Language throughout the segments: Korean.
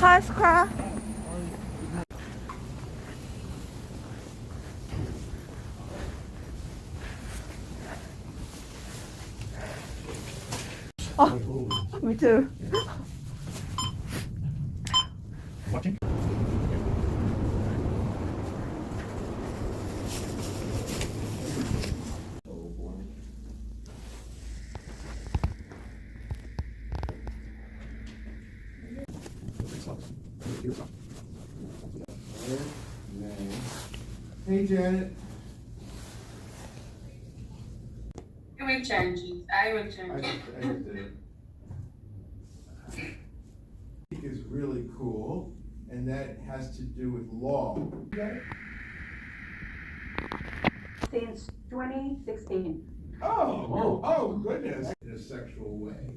Hi, Scrap. Me too. Hey Janet, You will change it. I will change just. I just did it. Is really cool, and that has to do with law. since 2016. Oh, oh, oh, goodness. In a sexual way.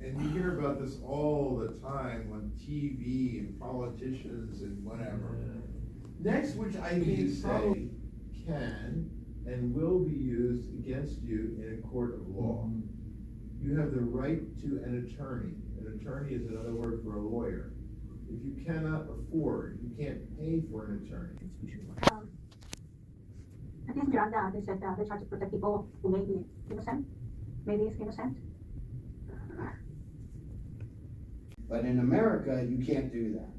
And you hear about this all the time on TV and politicians and whatever. Next, which I think probably can and will be used against you in a court of law. You have the right to an attorney. An attorney is another word for a lawyer. If you cannot afford, you can't pay for an attorney. Um, I think Miranda, they said uh, they try to protect people who may be innocent, maybe is innocent. But in America, you can't do that.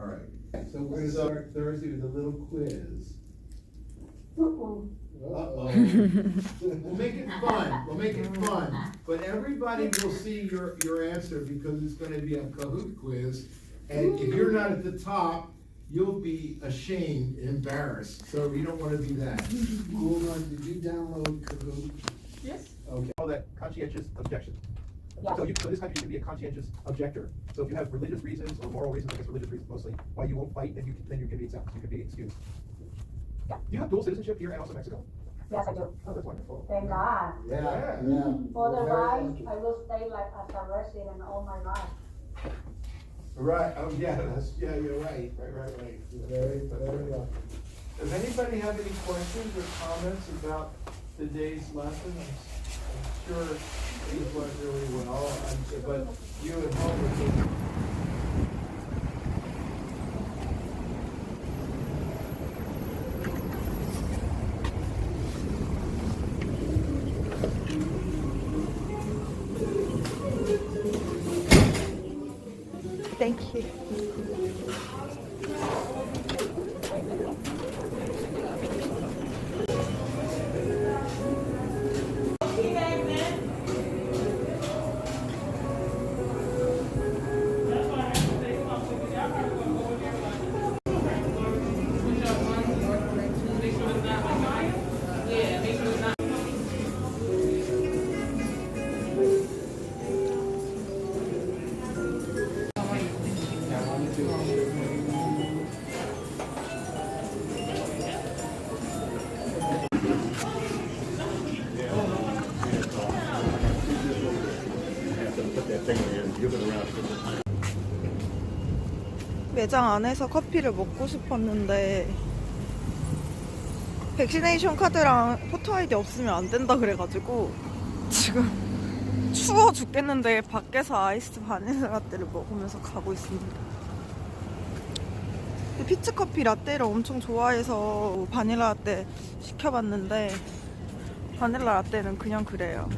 All right. So we're gonna start Thursday with a little quiz. Uh-oh. Uh-oh. We'll make it fun, we'll make it fun, but everybody will see your, your answer because it's gonna be a Kahoot quiz. And if you're not at the top, you'll be ashamed and embarrassed, so you don't wanna be that. Hold on, did you download Kahoot? Yes. Okay. call that conscientious objection. Yeah. So you, so this country you can be a conscientious objector. So if you have religious reasons or moral reasons, I guess religious reasons mostly, why you won't fight, then you, can- then you can be exempt, you can be excused. Yeah. Do you have dual citizenship here and also Mexico? Yes, I do. Oh, that's wonderful. Thank God. Yeah. Yeah. Otherwise, I will stay like as a resident all my life. Right, oh, yeah, that's, yeah, you're right, right, right, right. Very, very well. Does anybody have any questions or comments about today's lesson? I'm s- I'm sure these went really well, I'm- but you at home are just 매장 안에서 커피를 먹고 싶었는데 백시네이션 카드랑 포토 아이디 없으면 안 된다 그래가지고 지금 추워 죽겠는데 밖에서 아이스 바닐라 라떼를 먹으면서 가고 있습니다. 피치 커피 라떼를 엄청 좋아해서 바닐라 라떼 시켜봤는데 바닐라 라떼는 그냥 그래요.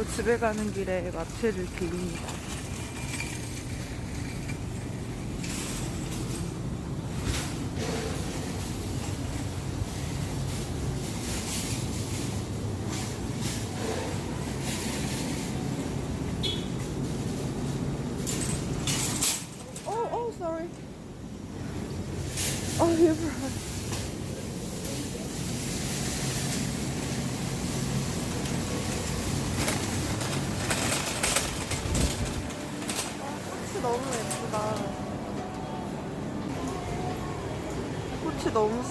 그리고 집에 가는 길에 마트를 들립니다. Oh, oh, sorry. Oh, you're right.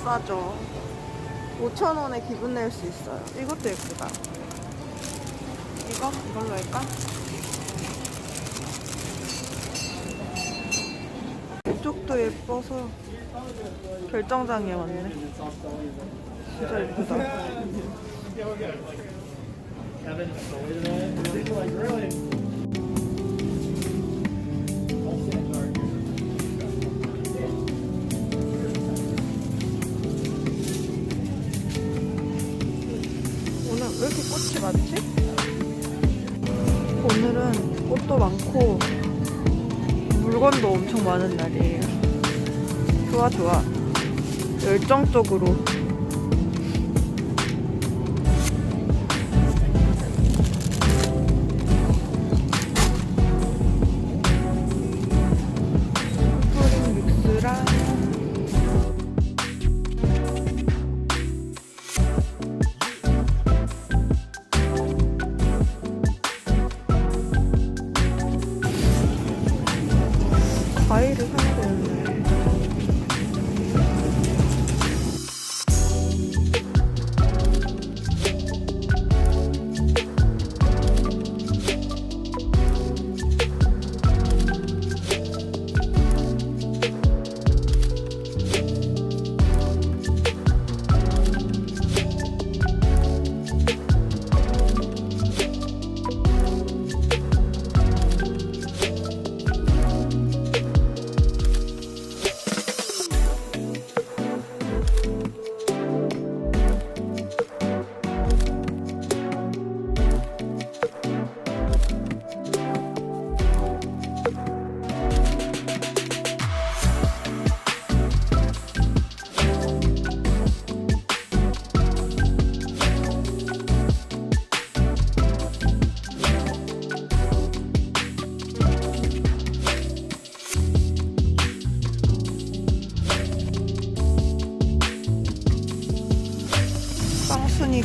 싸죠. 5,000원에 기분 낼 수 있어요. 이것도 예쁘다. 이거? 이걸로 할까? 이쪽도 예뻐서 결정장애 왔네. 진짜 예쁘다. 꽃도 많고 물건도 엄청 많은 날이에요. 좋아 좋아. 열정적으로. 과일을 사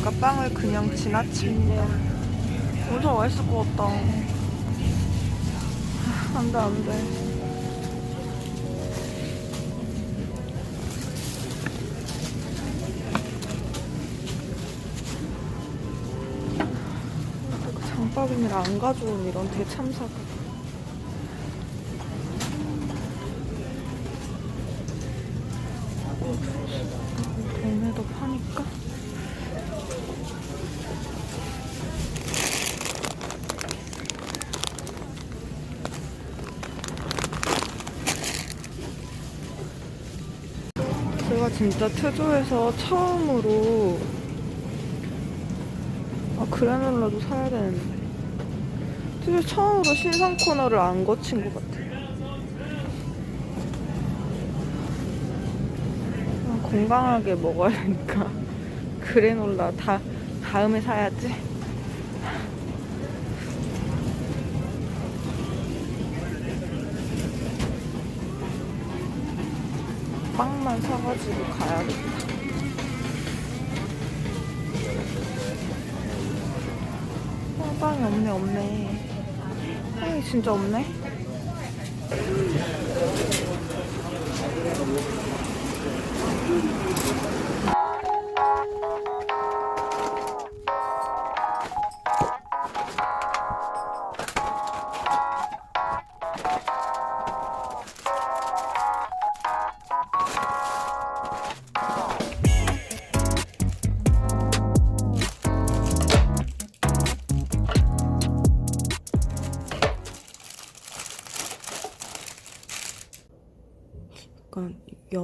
빵순이가 빵을 그냥 지나친대. 엄청 맛있을 것 같다. 안 돼, 안 돼. 장바구니를 안 가져온 이런 대참사가. 동네도 파니까. 진짜 트조에서 처음으로 아 그래놀라도 사야 되는데 트조 처음으로 신상 코너를 안 거친 것 같아요. 아, 건강하게 먹어야 되니까 그래놀라 다 다음에 사야지. 빵만 사가지고 가야겠다. 어, 빵이 없네, 없네. 빵이 진짜 없네.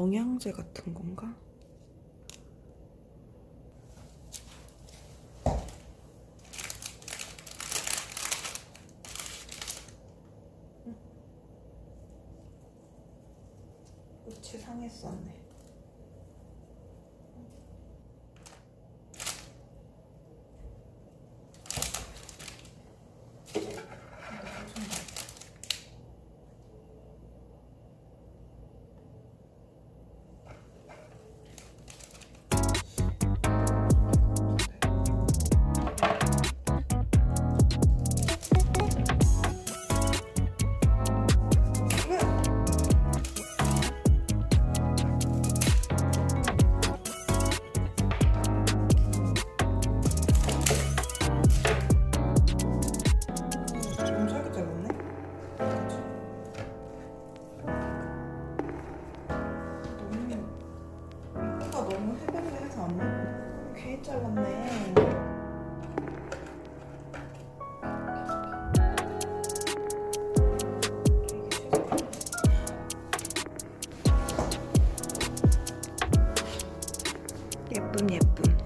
영양제 같은 건가? 너무 헤벨을 해서 안 맞고 괜히 잘랐네. 예쁨 예쁨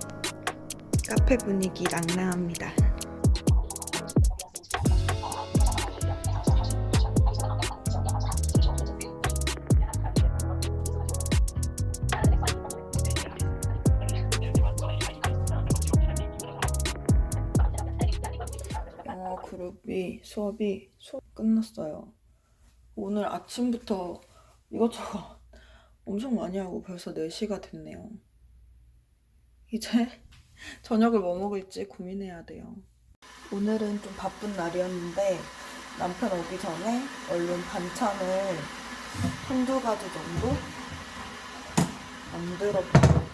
카페 분위기 낭낭합니다. 그룹이 수업이 수업 끝났어요. 오늘 아침부터 이것저것 엄청 많이 하고 벌써 4시가 됐네요. 이제 저녁을 뭐 먹을지 고민해야 돼요. 오늘은 좀 바쁜 날이었는데 남편 오기 전에 얼른 반찬을 한두 가지 정도 만들어 보려고요.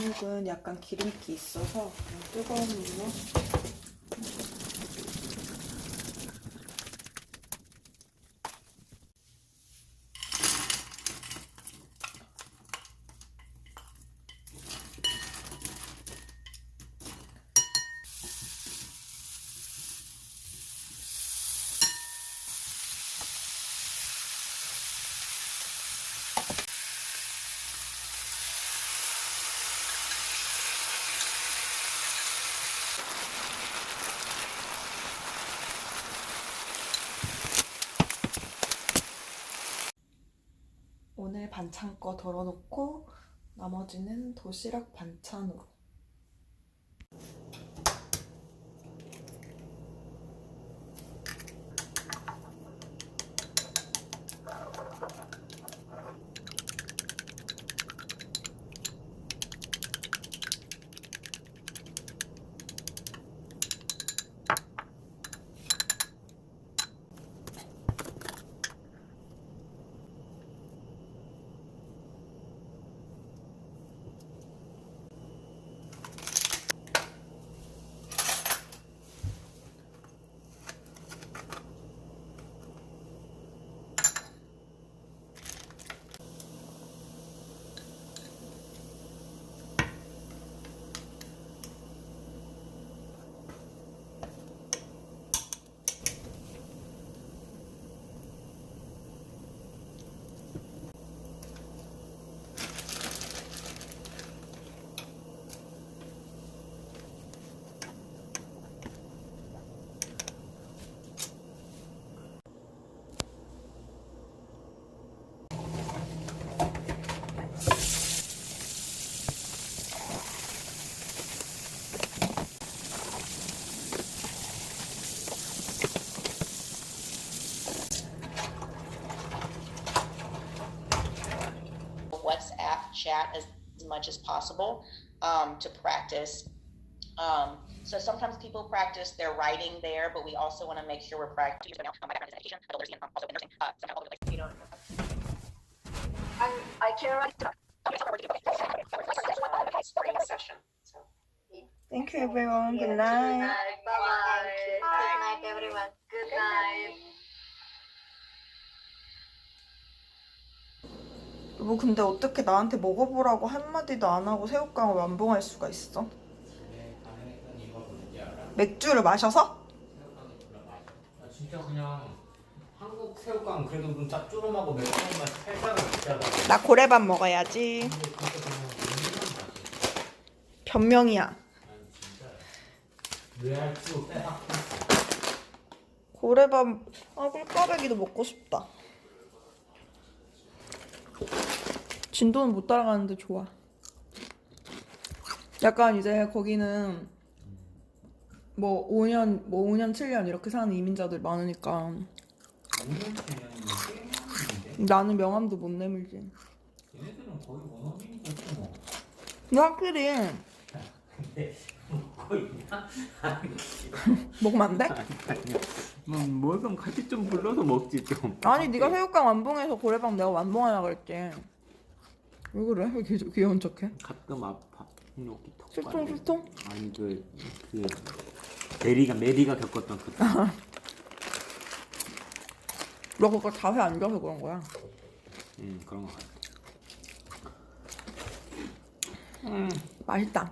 어묵은 약간 기름기 있어서 뜨거운 물로 오늘 반찬 거 덜어놓고 나머지는 도시락 반찬으로. much as possible um, to practice. Um, so sometimes people practice their writing there, but we also want to make sure we're practicing. I'm, I care. Thank you, everyone. Good night. 뭐 근데 어떻게 나한테 먹어보라고 한마디도 안 하고 새우깡을 완봉할 수가 있어? 맥주를 마셔서? 아, 진짜 그냥 한국 새우깡 그래도 좀 짭조름하고 매콤한 맛이 살짝은 있잖아. 나 고래밥 먹어야지. 근데 진짜 그냥 은근한 맛이. 변명이야. 아니 진짜 외할수 빼박. 고래밥 아 꿀꽈배기도 먹고 싶다. 진도는 못 따라가는데 좋아. 약간 이제 거기는 뭐 5년 뭐 5년 7년 이렇게 사는 이민자들 많으니까 나는 명함도 못 내밀지. 얘네들은 거의 원어민인 거지 뭐. 근데 확실히 근데 먹고 있나? 먹으면 안 돼? 뭐 그럼 같이 좀 불러서 먹지 좀. 아니 네가 새우깡 완봉해서 고래빵 내가 완봉하라 그랬지. 왜 그래? 왜 귀, 귀여운 척해? 가끔 아파. 여기 턱 술통. 술통? 아니 그, 그 메리가 메리가 겪었던 그 너 그거 안 좋아서 그런 거야. 음, 그런 거 같아. 맛있다.